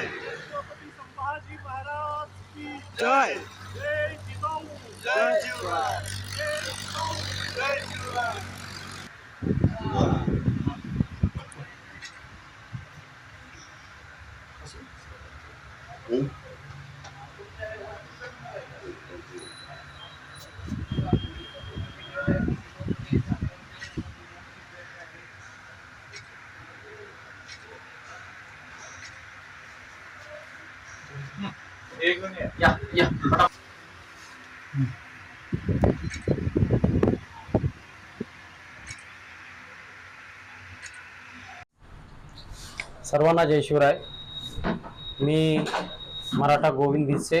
जय। छत्रपती संभाजी महाराज की जय जय जिजाऊ जय शिवराय। जय जिजाऊ जय शिवराय। या या सर्वांना जय शिवराय. मी मराठा गोविंद भिसे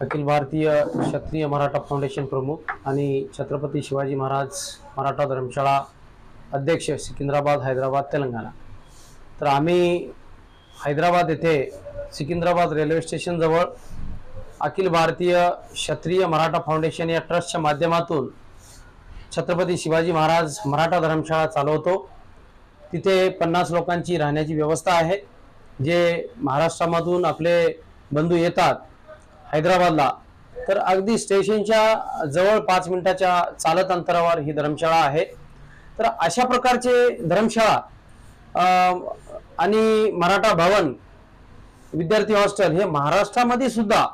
अखिल भारतीय क्षत्रिय मराठा फाउंडेशन प्रमुख आणि छत्रपती शिवाजी महाराज मराठा धर्मशाळा अध्यक्ष सिकिंद्राबाद हैदराबाद तेलंगणा. तर आम्ही हैदराबाद येथे सिकिंद्राबाद रेल्वे स्टेशनजवळ अखिल भारतीय क्षत्रिय मराठा फाउंडेशन या ट्रस्टच्या माध्यमातून छत्रपती शिवाजी महाराज मराठा धर्मशाळा चालवतो. तिथे पन्नास लोकांची राहण्याची व्यवस्था आहे. जे महाराष्ट्रामधून आपले बंधू येतात हैदराबादला तर अगदी स्टेशनच्या जवळ पाच मिनिटाच्या चालत अंतरावर ही धर्मशाळा आहे. तर अशा प्रकारचे धर्मशाळा आणि मराठा भवन विद्यार्थी हॉस्टेल हे महाराष्ट्रामध्ये सुद्धा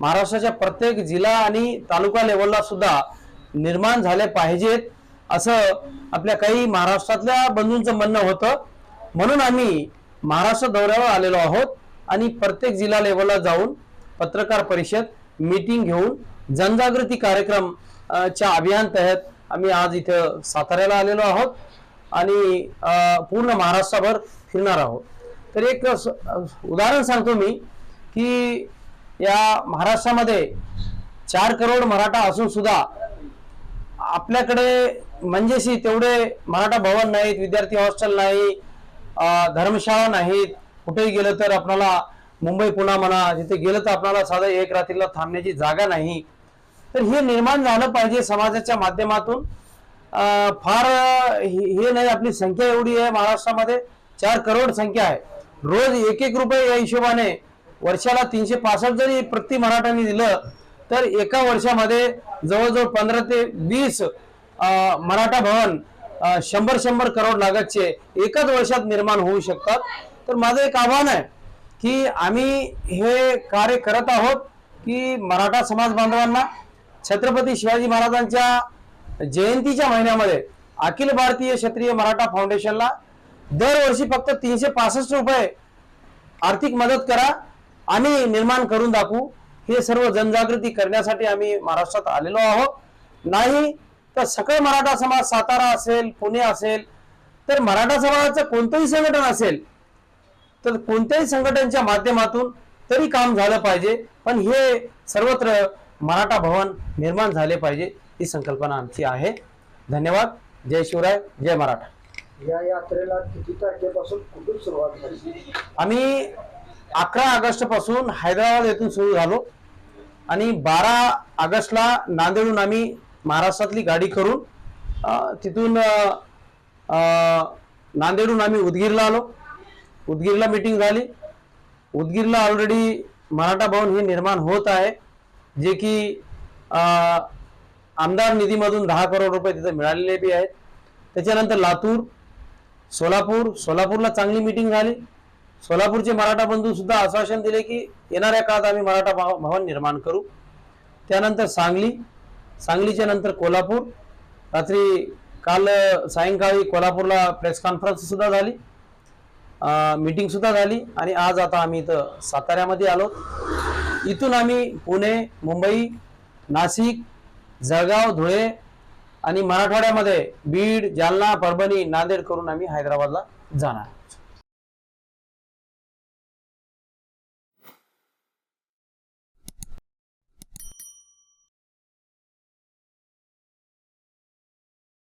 महाराष्ट्राच्या प्रत्येक जिल्हा आणि तालुका लेवलला सुद्धा निर्माण झाले पाहिजेत असं आपल्या काही महाराष्ट्रातल्या बंधूंचं म्हणणं होतं. म्हणून आम्ही महाराष्ट्र दौऱ्यावर आलेलो आहोत आणि प्रत्येक जिल्हा लेवलला जाऊन पत्रकार परिषद मीटिंग घेऊन जनजागृती कार्यक्रम च्या अभियान तहत आम्ही आज इथं साताऱ्याला आलेलो आहोत आणि पूर्ण महाराष्ट्रभर फिरणार आहोत. तर एक उदाहरण सांगतो मी की या महाराष्ट्रामध्ये चार करोड मराठा असून सुद्धा आपल्याकडे म्हणजेशी तेवढे मराठा भवन नाहीत विद्यार्थी हॉस्टेल नाही धर्मशाळा नाहीत. कुठेही गेलं तर आपणाला मुंबई पुणा म्हणा जिथे गेलं तर आपल्याला साधं एक रात्रीला थांबण्याची जागा नाही. तर हे निर्माण झालं पाहिजे समाजाच्या माध्यमातून. फार हे नाही आपली संख्या एवढी आहे महाराष्ट्रामध्ये. चार करोड संख्या आहे. रोज एक एक रुपये या हिशोबाने वर्षाला तीनशे पासष्ट जरी प्रति मराठांनी दिलं तर एका वर्षामध्ये जवळजवळ पंधरा ते वीस मराठा भवन शंभर शंभर करोड लागतचे एकाच वर्षात निर्माण होऊ शकतात. तर माझं एक आव्हान आहे की आम्ही हे कार्य करत आहोत की मराठा समाज बांधवांना छत्रपती शिवाजी महाराजांच्या जयंतीच्या महिन्यामध्ये अखिल भारतीय क्षत्रिय मराठा फाउंडेशनला दरवर्षी फक्त तीनशे पासष्ट रुपये आर्थिक मदत करा आणि निर्माण करून दाखवू. हे सर्व जनजागृती करण्यासाठी आम्ही महाराष्ट्रात आलेलो आहोत. नाही तर सकळ मराठा समाज सातारा असेल पुणे असेल तर मराठा समाजाचं कोणतंही संघटन असेल तर कोणत्याही संघटनच्या माध्यमातून तरी काम झालं पाहिजे. पण हे सर्वत्र मराठा भवन निर्माण झाले पाहिजे ही संकल्पना आमची आहे. धन्यवाद. जय शिवराय जय मराठा. या यात्रेला किती तारखेपासून कुठून सुरुवात झाली? आम्ही अकरा ऑगस्टपासून हैदराबाद येथून सुरू झालो. आणि बारा ऑगस्टला नांदेडहून आम्ही महाराष्ट्रातली गाडी करून तिथून नांदेडहून आम्ही उदगीरला आलो. उदगीरला मीटिंग झाली. उदगीरला ऑलरेडी मराठा भवन हे निर्माण होत आहे. जे की आमदार निधीमधून दहा करोड रुपये तिथं मिळालेले बी आहेत. त्याच्यानंतर लातूर सोलापूर सोलापूरला चांगली मीटिंग झाली. सोलापूरचे मराठा बंधू सुद्धा आश्वासन दिले की येणाऱ्या काळात आम्ही मराठा भवन निर्माण करू. त्यानंतर सांगली सांगलीच्या नंतर कोल्हापूर. रात्री काल सायंकाळी कोल्हापूरला प्रेस कॉन्फरन्स सुद्धा झाली. मीटिंग सुद्धा झाली आणि आज आता आम्ही इथं साताऱ्यामध्ये आलो. इथून आम्ही पुणे मुंबई नाशिक जळगाव धुळे आणि मराठवाड्यामध्ये बीड जालना परभणी नांदेड करून आम्ही हैदराबादला जाणार.